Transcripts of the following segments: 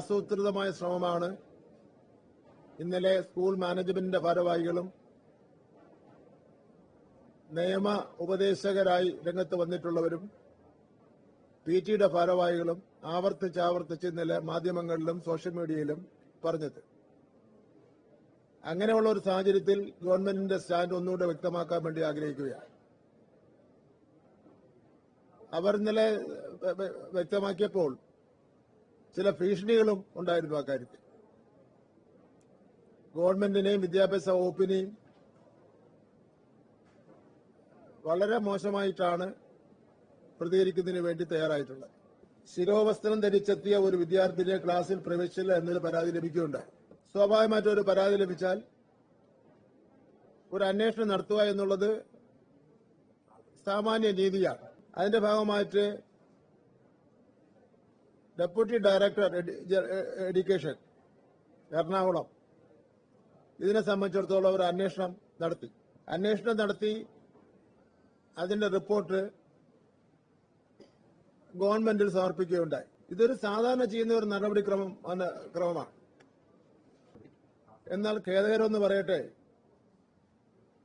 ആസൂത്രിതമായ ശ്രമമാണ്. ഇന്നലെ സ്കൂൾ മാനേജ്മെന്റിന്റെ ഭാരവാഹികളും നിയമ ഉപദേശകരായി രംഗത്ത് വന്നിട്ടുള്ളവരും പി ടിയുടെ ഭാരവാഹികളും ആവർത്തിച്ച് ആവർത്തിച്ച് ഇന്നലെ മാധ്യമങ്ങളിലും സോഷ്യൽ മീഡിയയിലും പറഞ്ഞത്. അങ്ങനെയുള്ള ഒരു സാഹചര്യത്തിൽ ഗവൺമെന്റിന്റെ സ്റ്റാൻഡ് ഒന്നുകൂടെ വ്യക്തമാക്കാൻ വേണ്ടി ആഗ്രഹിക്കുകയാണ്. അവർ ഇന്നലെ വ്യക്തമാക്കിയപ്പോൾ ചില ഭീഷണികളും ഉണ്ടായിരുന്നു അക്കാര്യത്തിൽ ഗവൺമെന്റിനെയും വിദ്യാഭ്യാസ വകുപ്പിനെയും വളരെ മോശമായിട്ടാണ് പ്രതികരിക്കുന്നതിന് വേണ്ടി തയ്യാറായിട്ടുള്ളത്. ശിരോവസ്ത്രം ധരിച്ചെത്തിയ ഒരു വിദ്യാർത്ഥിനിയെ ക്ലാസ്സിൽ പ്രവേശിച്ചില്ല എന്നൊരു പരാതി ലഭിക്കുകയുണ്ടായി. സ്വാഭാവികമായിട്ടൊരു പരാതി ലഭിച്ചാൽ ഒരു അന്വേഷണം നടത്തുക എന്നുള്ളത് സാമാന്യ നീതിയാണ് അതിന്റെ ഭാഗമായിട്ട് ഡെപ്യൂട്ടി ഡയറക്ടർ എഡ്യൂക്കേഷൻ എറണാകുളം. ഇതിനെ സംബന്ധിച്ചിടത്തോളം ഒരു അന്വേഷണം നടത്തി. അന്വേഷണം നടത്തി അതിന്റെ റിപ്പോർട്ട് ഗവൺമെന്റിൽ സമർപ്പിക്കുകയുണ്ടായി. ഇതൊരു സാധാരണ ചെയ്യുന്ന ഒരു നടപടിക്രമം ക്രമമാണ്. എന്നാൽ ഖേദകരമെന്ന് പറയട്ടെ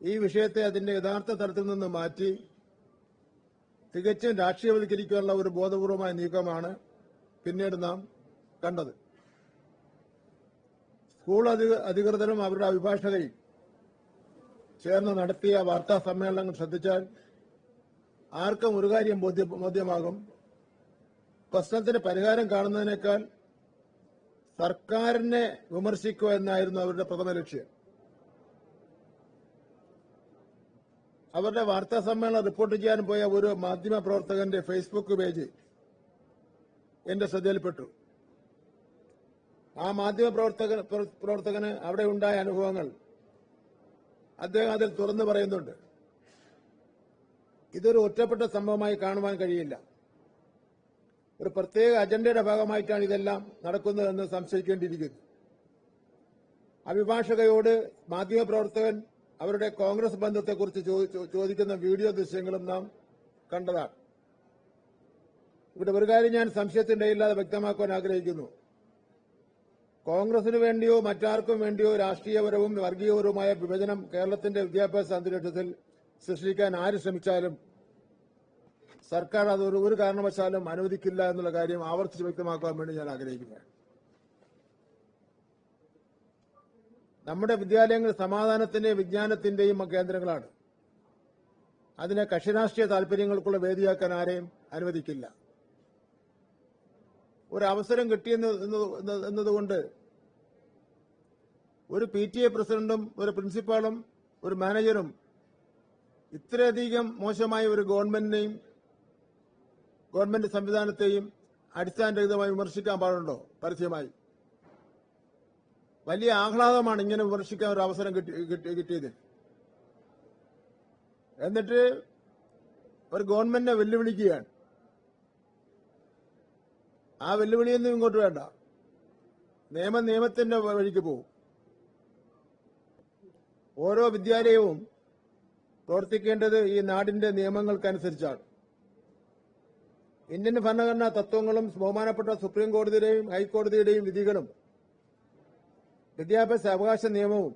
ഈ വിഷയത്തെ അതിന്റെ യഥാർത്ഥ തലത്തിൽ നിന്ന് മാറ്റി തികച്ചും രാഷ്ട്രീയവൽക്കരിക്കാനുള്ള ഒരു ബോധപൂർവമായ നീക്കമാണ് പിന്നീട് നാം കണ്ടത്. സ്കൂൾ അധികൃതരും അവരുടെ അഭിഭാഷകരും ചേർന്ന് നടത്തിയ വാർത്താ സമ്മേളനങ്ങൾ ശ്രദ്ധിച്ചാൽ ആർക്കും ഒരു കാര്യം ബോധ്യമാകും. പ്രശ്നത്തിന് പരിഹാരം കാണുന്നതിനേക്കാൾ സർക്കാരിനെ വിമർശിക്കുക എന്നായിരുന്നു അവരുടെ പ്രഥമ ലക്ഷ്യം. അവരുടെ വാർത്താ സമ്മേളനം റിപ്പോർട്ട് ചെയ്യാൻ പോയ ഒരു മാധ്യമ പ്രവർത്തകന്റെ ഫേസ്ബുക്ക് പേജ് എന്റെ ശ്രദ്ധയിൽപ്പെട്ടു. ആ മാധ്യമ പ്രവർത്തക പ്രവർത്തകന് അവിടെ ഉണ്ടായ അനുഭവങ്ങൾ അദ്ദേഹം അതിൽ തുറന്നു പറയുന്നുണ്ട്. ഇതൊരു ഒറ്റപ്പെട്ട സംഭവമായി കാണുവാൻ കഴിയില്ല. ഒരു പ്രത്യേക അജണ്ടയുടെ ഭാഗമായിട്ടാണ് ഇതെല്ലാം നടക്കുന്നതെന്ന് സംശയിക്കേണ്ടിയിരിക്കുന്നു. അഭിഭാഷകയോട് മാധ്യമപ്രവർത്തകൻ അവരുടെ കോൺഗ്രസ് ബന്ധത്തെക്കുറിച്ച് ചോദിക്കുന്ന വീഡിയോ ദൃശ്യങ്ങളും നാം കണ്ടതാണ്. ഇവിടെ ഒരു കാര്യം ഞാൻ സംശയത്തിന്റെ ഇല്ലാതെ വ്യക്തമാക്കുവാൻ ആഗ്രഹിക്കുന്നു. കോൺഗ്രസിന് വേണ്ടിയോ മറ്റാർക്കും വേണ്ടിയോ രാഷ്ട്രീയപരവും വർഗീയപരവുമായ വിഭജനം കേരളത്തിന്റെ വിദ്യാഭ്യാസ അന്തരീക്ഷത്തിൽ സൃഷ്ടിക്കാൻ ആര് ശ്രമിച്ചാലും സർക്കാർ അത് ഒരു ഒരു കാരണവശാലും അനുവദിക്കില്ല എന്നുള്ള കാര്യം ആവർത്തിച്ച് വ്യക്തമാക്കാൻ വേണ്ടി ഞാൻ ആഗ്രഹിക്കുന്നു നമ്മുടെ വിദ്യാലയങ്ങൾ സമാധാനത്തിന്റെയും വിജ്ഞാനത്തിന്റെയും കേന്ദ്രങ്ങളാണ്. അതിനെ കക്ഷിരാഷ്ട്രീയ താല്പര്യങ്ങൾക്കുള്ള വേദിയാക്കാൻ ആരെയും അനുവദിക്കില്ല. ഒരു അവസരം കിട്ടിയെന്ന് എന്ന് എന്ന് എന്നതുകൊണ്ട് ഒരു പി ടി എ പ്രസിഡന്റും ഒരു പ്രിൻസിപ്പാളും ഒരു മാനേജറും ഇത്രയധികം മോശമായ ഒരു ഗവൺമെന്റിനെയും ഗവൺമെന്റ് സംവിധാനത്തെയും അടിസ്ഥാനരഹിതമായി വിമർശിക്കാൻ പാടുണ്ടോ? പരസ്യമായി. വലിയ ആഹ്ലാദമാണ് ഇങ്ങനെ വിമർശിക്കാൻ ഒരു അവസരം കിട്ടി കിട്ടി- കിട്ടിയത്. എന്നിട്ട് ഒരു ഗവൺമെന്റിനെ വെല്ലുവിളിക്കുകയാണ്. ആ വെല്ലുവിളിയൊന്നും ഇങ്ങോട്ട് വേണ്ട. നിയമ നിയമത്തിന്റെ വഴിക്ക് പോകും ഓരോ വിദ്യാലയവും പ്രവർത്തിക്കേണ്ടത് ഈ നാടിന്റെ നിയമങ്ങൾക്കനുസരിച്ചാണ്. ഇന്ത്യൻ ഭരണഘടനാ തത്വങ്ങളും ബഹുമാനപ്പെട്ട സുപ്രീം കോടതിയുടെയും ഹൈക്കോടതിയുടെയും വിധികളും വിദ്യാഭ്യാസ അവകാശ നിയമവും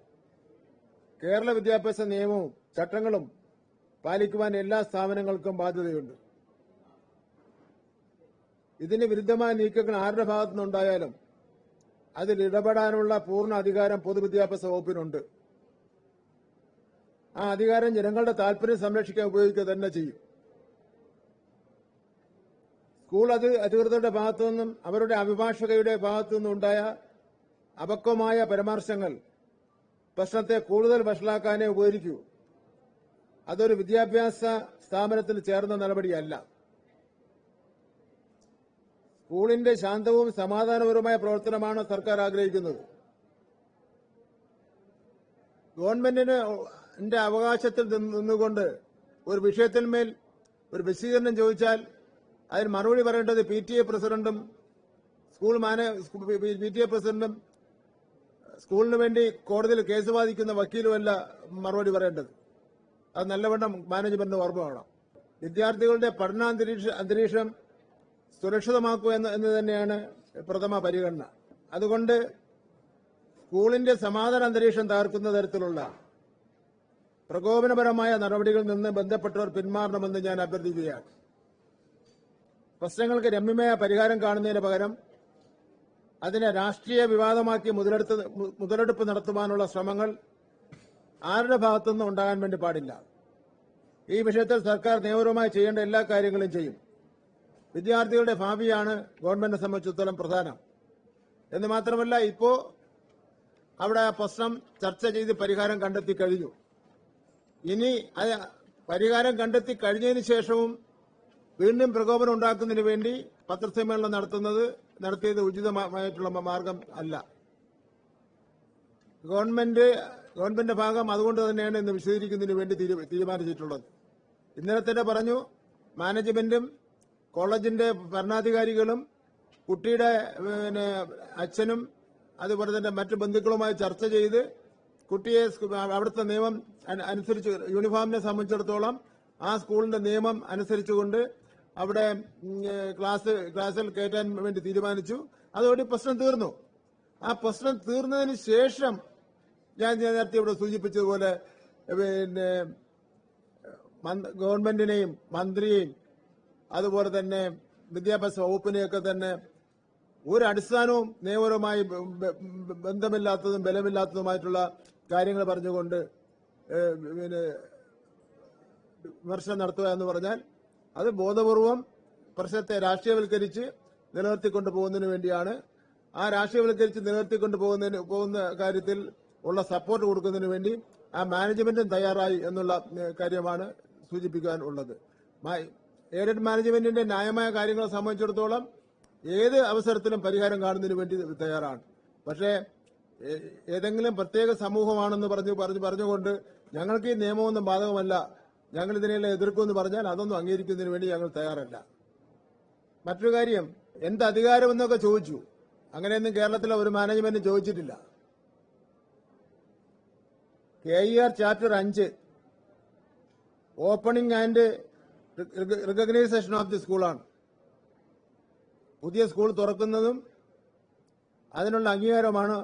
കേരള വിദ്യാഭ്യാസ നിയമവും ചട്ടങ്ങളും പാലിക്കുവാൻ എല്ലാ സ്ഥാപനങ്ങൾക്കും ബാധ്യതയുണ്ട്. ഇതിന് വിരുദ്ധമായ നീക്കങ്ങൾ ആരുടെ ഭാഗത്തു നിന്നുണ്ടായാലും അതിൽ ഇടപെടാനുള്ള പൂർണ അധികാരം പൊതുവിദ്യാഭ്യാസ വകുപ്പിനുണ്ട്. ആ അധികാരം ജനങ്ങളുടെ താല്പര്യം സംരക്ഷിക്കാൻ ഉപയോഗിക്കുക തന്നെ ചെയ്യും. സ്കൂൾ അത് അധികൃതരുടെ ഭാഗത്തു നിന്നും അവരുടെ അഭിഭാഷകയുടെ ഭാഗത്തു നിന്നും ഉണ്ടായ അപക്വമായ പരാമർശങ്ങൾ പ്രശ്നത്തെ കൂടുതൽ വഷളാക്കാനേ ഉപകരിക്കൂ. അതൊരു വിദ്യാഭ്യാസ സ്ഥാപനത്തിൽ ചേർന്ന നടപടിയല്ല. സ്കൂളിന്റെ ശാന്തവും സമാധാനപരവുമായ പ്രവർത്തനമാണ് സർക്കാർ ആഗ്രഹിക്കുന്നത്. ഗവൺമെന്റിന്റെ ന്റെ അവകാശത്തിൽ നിന്നുകൊണ്ട് ഒരു വിഷയത്തിന്മേൽ ഒരു വിശദീകരണം ചോദിച്ചാൽ അതിന് മറുപടി പറയേണ്ടത് പി ടി എ പ്രസിഡന്റും സ്കൂൾ മാനേ പി ടി എ പ്രസിഡന്റും സ്കൂളിന് വേണ്ടി കോടതിയിൽ കേസ് വാദിക്കുന്ന വക്കീലുമല്ല മറുപടി പറയേണ്ടത്. അത് നല്ലവണ്ണം മാനേജ്മെന്റിന് ഓർമ്മ വേണം. വിദ്യാർത്ഥികളുടെ പഠനാന്തരീക്ഷ അന്തരീക്ഷം സുരക്ഷിതമാക്കുക എന്ന് എന്ന് തന്നെയാണ് പ്രഥമ പരിഗണന. അതുകൊണ്ട് സ്കൂളിന്റെ സമാധാന അന്തരീക്ഷം തകർക്കുന്ന തരത്തിലുള്ള പ്രകോപനപരമായ നടപടികളിൽ നിന്ന് ബന്ധപ്പെട്ടവർ പിന്മാറണമെന്ന് ഞാൻ അഭ്യർത്ഥിക്കുകയാണ്. പ്രശ്നങ്ങൾക്ക് രമ്യമായ പരിഹാരം കാണുന്നതിന് പകരം അതിനെ രാഷ്ട്രീയ വിവാദമാക്കി മുതലെടുത്ത് മുതലെടുപ്പ് നടത്തുവാനുള്ള ശ്രമങ്ങൾ ആരുടെ ഭാഗത്തുനിന്നും ഉണ്ടാകാൻ വേണ്ടി പാടില്ല. ഈ വിഷയത്തിൽ സർക്കാർ നിയമപരമായി ചെയ്യേണ്ട എല്ലാ കാര്യങ്ങളും ചെയ്യും. വിദ്യാർത്ഥികളുടെ ഭാവിയാണ് ഗവൺമെന്റിനെ സംബന്ധിച്ചിടത്തോളം പ്രധാനം. എന്ന് മാത്രമല്ല ഇപ്പോ അവിടെ പ്രശ്നം ചർച്ച ചെയ്ത് പരിഹാരം കണ്ടെത്തി കഴിഞ്ഞു. ഇനി പരിഹാരം കണ്ടെത്തി കഴിഞ്ഞതിന് ശേഷവും വീണ്ടും പ്രകോപനം ഉണ്ടാക്കുന്നതിന് വേണ്ടി പത്രസമ്മേളനം നടത്തുന്നത് നടത്തിയത് ഉചിതമായിട്ടുള്ള മാർഗം അല്ല. ഗവൺമെന്റ് ഗവൺമെന്റിന്റെ ഭാഗം അതുകൊണ്ട് തന്നെയാണ് ഇന്ന് വിശദീകരിക്കുന്നതിന് വേണ്ടി തീരുമാനിച്ചിട്ടുള്ളത്. ഇന്നലെ തന്നെ പറഞ്ഞു മാനേജ്മെന്റും കോളേജിന്റെ ഭരണാധികാരികളും കുട്ടിയുടെ പിന്നെ അച്ഛനും അതുപോലെ തന്നെ മറ്റു ബന്ധുക്കളുമായി ചർച്ച ചെയ്ത് കുട്ടിയെ അവിടുത്തെ നിയമം അനുസരിച്ച് യൂണിഫോമിനെ സംബന്ധിച്ചിടത്തോളം ആ സ്കൂളിന്റെ നിയമം അനുസരിച്ചുകൊണ്ട് അവിടെ ക്ലാസ് ക്ലാസ്സിൽ കയറ്റാൻ വേണ്ടി തീരുമാനിച്ചു. അതോടെ പ്രശ്നം തീർന്നു. ആ പ്രശ്നം തീർന്നതിന് ശേഷം ഞാൻ നേരത്തെ ഇവിടെ സൂചിപ്പിച്ചതുപോലെ പിന്നെ ഗവൺമെന്റിനെയും മന്ത്രിയെയും അതുപോലെ തന്നെ വിദ്യാഭ്യാസ വകുപ്പിനെയൊക്കെ തന്നെ ഒരു അടിസ്ഥാനവും ബ- ബന്ധമില്ലാത്തതും ബലമില്ലാത്തതുമായിട്ടുള്ള കാര്യങ്ങൾ പറഞ്ഞുകൊണ്ട് പിന്നെ വിമർശനം നടത്തുക എന്ന് പറഞ്ഞാൽ അത് ബോധപൂർവം പ്രശ്നത്തെ രാഷ്ട്രീയവൽക്കരിച്ച് നിലനിർത്തിക്കൊണ്ടു പോകുന്നതിന് വേണ്ടിയാണ്. ആ രാഷ്ട്രീയവൽക്കരിച്ച് നിലനിർത്തിക്കൊണ്ട് പോകുന്നതിന് പോകുന്ന കാര്യത്തിൽ ഉള്ള സപ്പോർട്ട് കൊടുക്കുന്നതിന് വേണ്ടി ആ മാനേജ്മെന്റും തയ്യാറായി എന്നുള്ള കാര്യമാണ് സൂചിപ്പിക്കാൻ ഉള്ളത്. എയ്ഡഡ് മാനേജ്മെന്റിന്റെ ന്യായമായ കാര്യങ്ങളെ സംബന്ധിച്ചിടത്തോളം ഏത് അവസരത്തിലും പരിഹാരം കാണുന്നതിന് വേണ്ടി തയ്യാറാണ്. പക്ഷേ ഏതെങ്കിലും പ്രത്യേക സമൂഹമാണെന്ന് പറഞ്ഞു പറഞ്ഞു പറഞ്ഞുകൊണ്ട് ഞങ്ങൾക്ക് ഈ നിയമമൊന്നും ബാധകമല്ല ഞങ്ങൾ ഇതിനെല്ലാം എതിർക്കുമെന്ന് പറഞ്ഞാൽ അതൊന്നും അംഗീകരിക്കുന്നതിന് വേണ്ടി ഞങ്ങൾ തയ്യാറല്ല. മറ്റൊരു കാര്യം എന്ത് അധികാരമെന്നൊക്കെ ചോദിച്ചു. അങ്ങനെയൊന്നും കേരളത്തിലെ ഒരു മാനേജ്മെന്റ് ചോദിച്ചിട്ടില്ല. കെ ഇ ആർ ചാപ്റ്റർ അഞ്ച് opening and recognisation of the സ്കൂളാണ് പുതിയ സ്കൂൾ തുറക്കുന്നതും അതിനുള്ള അംഗീകാരമാണ്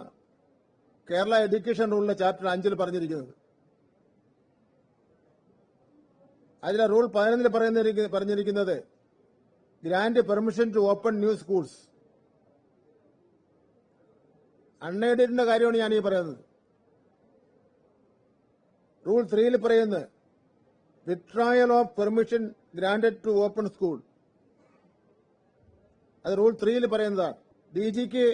കേരള എഡ്യൂക്കേഷൻ റൂളിലെ ചാപ്റ്റർ അഞ്ചിൽ പറഞ്ഞിരിക്കുന്നത്. അതിലെ റൂൾ പതിനൊന്നിൽ പറഞ്ഞിരിക്കുന്നത് grant permission to open new schools അൺഎയ്ഡഡിന്റെ കാര്യമാണ് ഞാൻ ഈ പറയുന്നത് റൂൾ ത്രീയിൽ പറയുന്നത് withdrawal of permission granted to open school. അത് റൂൾ ത്രീയിൽ പറയുന്നതാണ് ഡി ജിക്ക്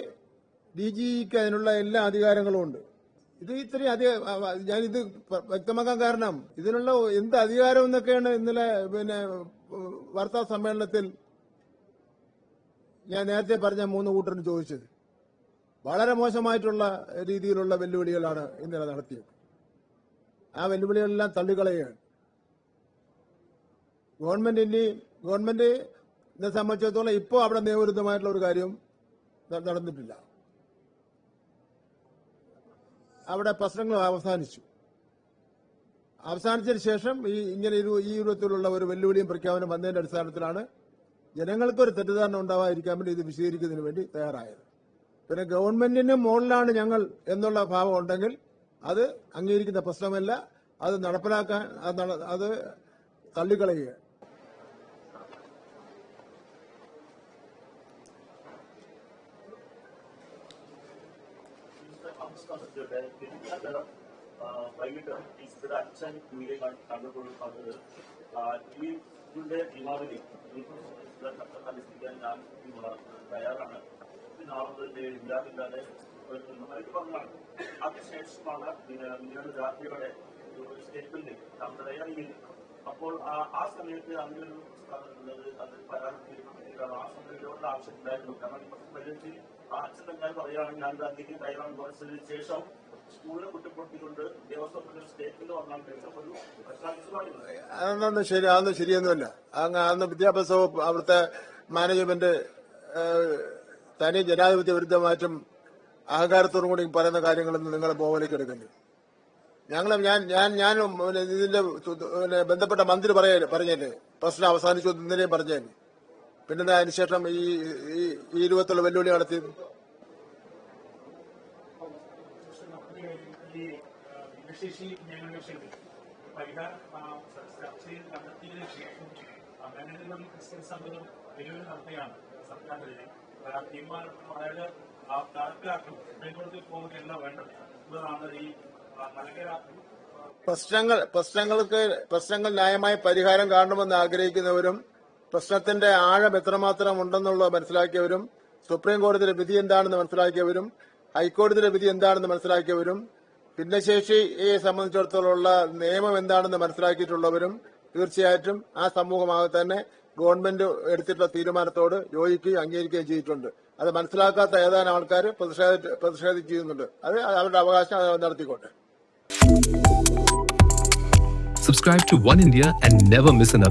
ഡി ജിക്ക് അതിനുള്ള എല്ലാ അധികാരങ്ങളും ഉണ്ട്. ഇത് ഇത്രയും അധിക ഞാൻ ഇത് വ്യക്തമാക്കാൻ കാരണം ഇതിനുള്ള എന്ത് അധികാരം എന്നൊക്കെയാണ് ഇന്നലെ പിന്നെ വാർത്താ സമ്മേളനത്തിൽ ഞാൻ നേരത്തെ പറഞ്ഞ മൂന്ന് കൂട്ടരും ചോദിച്ചത്. വളരെ മോശമായിട്ടുള്ള രീതിയിലുള്ള വെല്ലുവിളികളാണ് ഇന്നലെ നടത്തിയത്. ആ വെല്ലുവിളികളെല്ലാം തള്ളിക്കളയുകയാണ്. ഗവൺമെന്റ് ഇനി ഗവൺമെന്റ് ഇതിനെ സംബന്ധിച്ചിടത്തോളം ഇപ്പോൾ അവിടെ നിയമവിരുദ്ധമായിട്ടുള്ള ഒരു കാര്യം നടന്നിട്ടില്ല. അവിടെ പ്രശ്നങ്ങൾ അവസാനിച്ചു. അവസാനിച്ചതിന് ശേഷം ഈ ഇങ്ങനെ ഒരു- ഈ രൂപത്തിലുള്ള ഒരു വെല്ലുവിളിയും പ്രഖ്യാപനം വന്നതിന്റെ അടിസ്ഥാനത്തിലാണ് ജനങ്ങൾക്കൊരു തെറ്റിദ്ധാരണ ഉണ്ടാവാതിരിക്കാൻ വേണ്ടി ഇത് വിശദീകരിക്കുന്നതിന് വേണ്ടി തയ്യാറായത്. പിന്നെ ഗവൺമെന്റിന് മുകളിലാണ് ഞങ്ങൾ എന്നുള്ള ഭാവം ഉണ്ടെങ്കിൽ അത് അംഗീകരിക്കുന്ന പ്രശ്നമല്ല. അത് നടപ്പിലാക്കാൻ അത് നട- അത് തള്ളിക്കളയുക സംസ്ഥാനത്ത് വൈകിട്ട് ടീച്ചറുടെ അച്ഛൻ മീഡിയ കണ്ടപ്പോൾ പറഞ്ഞത് ആ, ഈ ഇതിന്റെ നിയമാവലി അനുസരിക്കാൻ ഞാൻ തയ്യാറാണ് നാളെ ഇല്ലാതില്ലാതെ നന്നായിട്ട് പറഞ്ഞതാണ് അതിനുശേഷമാണ് പിന്നെ നിങ്ങളുടെ ജാതിയുടെ ഒരു സ്റ്റേറ്റ്മെന്റ് നാം തയ്യാറിയിരിക്കുന്നത് അപ്പോൾ ആ- ആ സമയത്ത് അങ്ങനെ ഒരു പ്രസ്താവന ഉള്ളത് അത് പരാതിയിലാണ് ആ സമയത്തോട് ആവശ്യമുണ്ടായിരുന്നു കാരണം ഈ തന്നെ പറയുകയാണെങ്കിൽ ഞാൻ ഗാന്ധിക്ക് തയ്യാറാണ് പറഞ്ഞതിന് ശേഷം സ്കൂളിനെ കുറ്റപ്പെടുത്തിക്കൊണ്ട് ദേവസ്വം സ്റ്റേറ്റിൽ വന്നാൽ ഒരു അതൊന്നും ശരി അതൊന്നും ശരിയൊന്നുമല്ല. അങ്ങ് അന്ന് വിദ്യാഭ്യാസ വകുപ്പ് അവിടുത്തെ മാനേജ്മെന്റ് തനി ജനാധിപത്യ വിരുദ്ധമായിട്ടും അഹങ്കാരത്തോടും കൂടി പറയുന്ന കാര്യങ്ങളൊന്നും നിങ്ങൾ ബോവലേക്ക് എടുക്കരുത് ഞങ്ങൾ ഞാൻ ഞാൻ ഞാൻ ഇതിന്റെ ബന്ധപ്പെട്ട മന്ത്രി പറയ പറഞ്ഞല്ലേ പ്രശ്നം അവസാനിച്ചു ഇന്നലെയും പറഞ്ഞല്ലേ പിന്നെ അതിനുശേഷം ഈ ഈ രൂപത്തിലുള്ള വെല്ലുവിളി നടത്തിയത്? പ്രശ്നങ്ങൾ പ്രശ്നങ്ങൾക്ക് പ്രശ്നങ്ങൾ ന്യായമായ പരിഹാരം കാണണമെന്ന് ആഗ്രഹിക്കുന്നവരും പ്രശ്നത്തിന്റെ ആഴം എത്രമാത്രം ഉണ്ടെന്നുള്ളത് മനസ്സിലാക്കിയവരും സുപ്രീം കോടതിയുടെ വിധി എന്താണെന്ന് മനസ്സിലാക്കിയവരും ഹൈക്കോടതിയുടെ വിധി എന്താണെന്ന് മനസ്സിലാക്കിയവരും ഭിന്നശേഷിയെ സംബന്ധിച്ചിടത്തോളമുള്ള നിയമം എന്താണെന്ന് മനസ്സിലാക്കിയിട്ടുള്ളവരും തീർച്ചയായിട്ടും ആ സമൂഹമാകെ തന്നെ ഗവൺമെന്റ് എടുത്തിട്ടുള്ള തീരുമാനത്തോട് യോജിക്കുകയും അംഗീകരിക്കുകയും ചെയ്തിട്ടുണ്ട്. അത് മനസ്സിലാക്കാത്ത ഏതാനും ആൾക്കാർ പ്രതിഷേധ പ്രതിഷേധിക്കുന്നുണ്ട് അത് അവരുടെ അവകാശം നടത്തിക്കോട്ടെ. Subscribe to One India and never miss an.